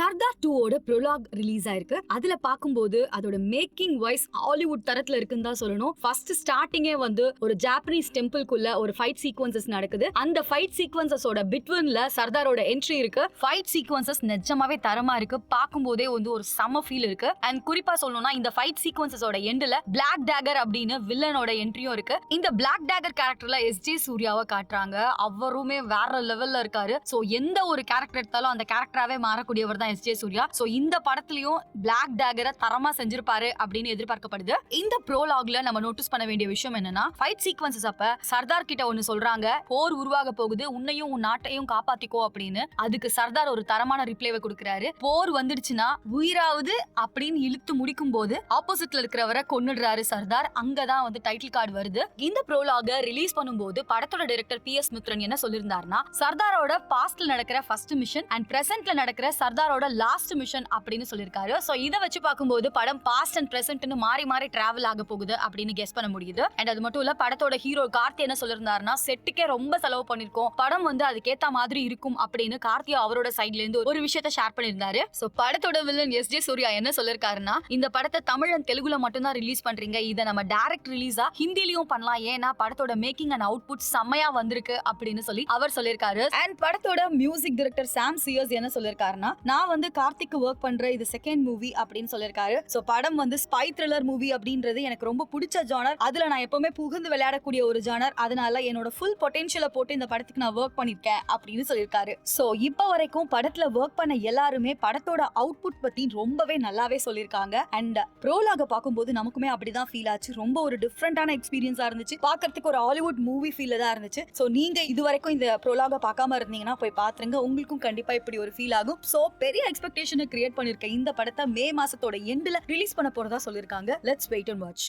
சர்தார் டூவோட prologue release ஆயிருக்கு. அதுல பார்க்கும்போது அதோட மேக்கிங் வைஸ் ஹாலிவுட் தரத்துல இருக்குன்னு தான் சொல்லணும். ஃபர்ஸ்ட் ஸ்டார்டிங்கே வந்து ஒரு ஜாப்பனீஸ் டெம்பிள்குள்ள ஒரு ஃபைட் சீக்வன்சஸ் நடக்குது. அந்த ஃபைட் சீக்வன்சஸோட பிட்வீன்ல சர்தாரோட என்ட்ரி இருக்கு. ஃபைட் சீக்வன்சஸ் நிஜமாவே தரமா இருக்கு. பார்க்கும்போதே வந்து ஒரு சம ஃபீல் இருக்கு. அண்ட் குறிப்பா சொல்லணும்னா இந்த ஃபைட் சீக்வன்சஸோட எண்டுல பிளாக் டேகர் அப்படின்னு வில்லனோட என்ட்ரியும் இருக்கு. இந்த பிளாக் டேகர் கேரக்டர்ல எஸ் ஜே சூர்யாவை காட்டுறாங்க. அவருமே வேற லெவல்ல இருக்காரு. சோ எந்த ஒரு கேரக்டர் எடுத்தாலும் அந்த கேரக்டராவே மாறக்கூடியவர் தான் எஸ் ஜே சூர்யா. சோ இந்த படத்துலயும் பிளாக் டேகரை தரமா செஞ்சிருப்பாரு அப்படின்னு எதிர்பார்க்கப்படுது. இந்த ப்ரோலாக்ல நம்ம நோட்டீஸ் பண்ண வேண்டிய விஷயம் என்னன்னா ஃபைட் சீக்வன்சஸ் அப்ப சர்தார் கிட்ட ஒன்னு சொல்றாங்க. போர் உருவாக போகுது. உன்னையும் உன் நாட்டையும் காப்பாத்திக்கோ அப்படின்னு. அதுக்கு சர்தார் ஒரு தரமான ரிப்ளைவை கொடுக்குறாரு. போர் வந்துடுச்சுன்னா உயிராவது அப்படின்னு இழுத்து முடிக்கும் போது ஆப்போசிட்ல இருக்கிறவரை கொன்னுடுறாரு சர்தார். அங்கதான் வந்து டைட்டில் கார்டு வருது. இந்த ப்ரோலாக ரிலீஸ் பண்ணும்போது படத்தோட டைரக்டர் பி எஸ் மித்ரன் என்ன சொல்லியிருந்தாருன்னா சர்தாரோட பாஸ்ட்ல நடக்கிற ஃபர்ஸ்ட் மிஷன் அண்ட் பிரசன்ட்ல நடக்கிற சர்தாரோட லாஸ்ட் மிஷன் அப்படின்னு சொல்லியிருக்காரு. ஸோ இதை வச்சு பார்க்கும்போது படம் பாஸ்ட் அண்ட் ப்ரெசென்ட்னு மாறி மாறி டிராவல் ஆக போகுது அப்படின்னு கெஸ் பண்ண முடியுது. அண்ட் அது மட்டும் இல்ல படத்தோட ஹீரோ கார்த்தி என்ன சொல்லியிருந்தாருன்னா செட்டுக்கே ரொம்ப செலவு பண்ணிருக்கோம் படம் வந்து அதுக்கேத்த மாதிரி இருக்கும் அப்படின்னு கார்த்தி அவரோட சைட்ல இருந்து ஒரு விஷயத்த ஷேர் பண்ணியிருந்தாரு. ஸோ படத்தோட வில்லன் எஸ் ஜே சூர்யா என்ன சொல்லிருக்காருன்னா இந்த படத்தை தமிழ் அண்ட் தெலுங்குல மட்டும்தான் ரிலீஸ் பண்றீங்க. இதை நம்ம டைரக்ட் ரிலீஸா ஹிந்திலையும் பண்ணலாம். ஏன்னா படத்தோட மேக்கிங் அண்ட் அவுட்புட் செம்மையா வந்திருக்கு அப்படின்னு சொல்லி அவர் சொல்லியிருக்காரு. அண்ட் படத்தோட மியூசிக் டிரெக்டர் சாம் சியர்ஸ் என்ன சொல்லியிருக்காருன்னா நான் நான் வந்து கார்த்திக் ஒர்க் பண்ற இது செகண்ட் மூவி அப்படின்னு சொல்லியிருக்காரு. ஸோ படம் வந்து ஸ்பை த்ரில்லர் மூவி அப்படின்றது எனக்கு ரொம்ப பிடிச்ச ஜானர் அதுல நான் எப்பவுமே புகுந்து விளையாடக்கூடிய ஒரு ஜானர் அதனால என்னோட ஃபுல் பொட்டென்ஷியலை போட்டு இந்த படத்துக்கு நான் ஒர்க் பண்ணிருக்கேன் அப்படின்னு சொல்லியிருக்காரு. ஸோ இப்போ வரைக்கும் படத்துல ஒர்க் பண்ண எல்லாருமே படத்தோட அவுட்புட் பத்தி ரொம்பவே நல்லாவே சொல்லியிருக்காங்க. அண்ட் ப்ரோலாக பார்க்கும்போது நமக்குமே அப்படிதான் ஃபீல் ஆச்சு. ரொம்ப ஒரு டிஃப்ரெண்டான எக்ஸ்பீரியன்ஸா இருந்துச்சு. பாக்குறதுக்கு ஒரு ஹாலிவுட் மூவி ஃபீல் தான் இருந்துச்சு. ஸோ நீங்க இது வரைக்கும் இந்த ப்ரோலாக பார்க்காம இருந்தீங்கன்னா போய் பாத்துருங்க உங்களுக்கும் கண்டிப்பா இப்படி ஒரு ஃபீல் ஆகும். சோ பெரிய எக்ஸ்பெக்டேஷனை கிரியேட் பண்ணிருக்க இந்த படத்தை மே மாசத்தோட எண்ட்ல ரிலீஸ் பண்ண போறதா சொல்லிருக்காங்க. Let's wait and watch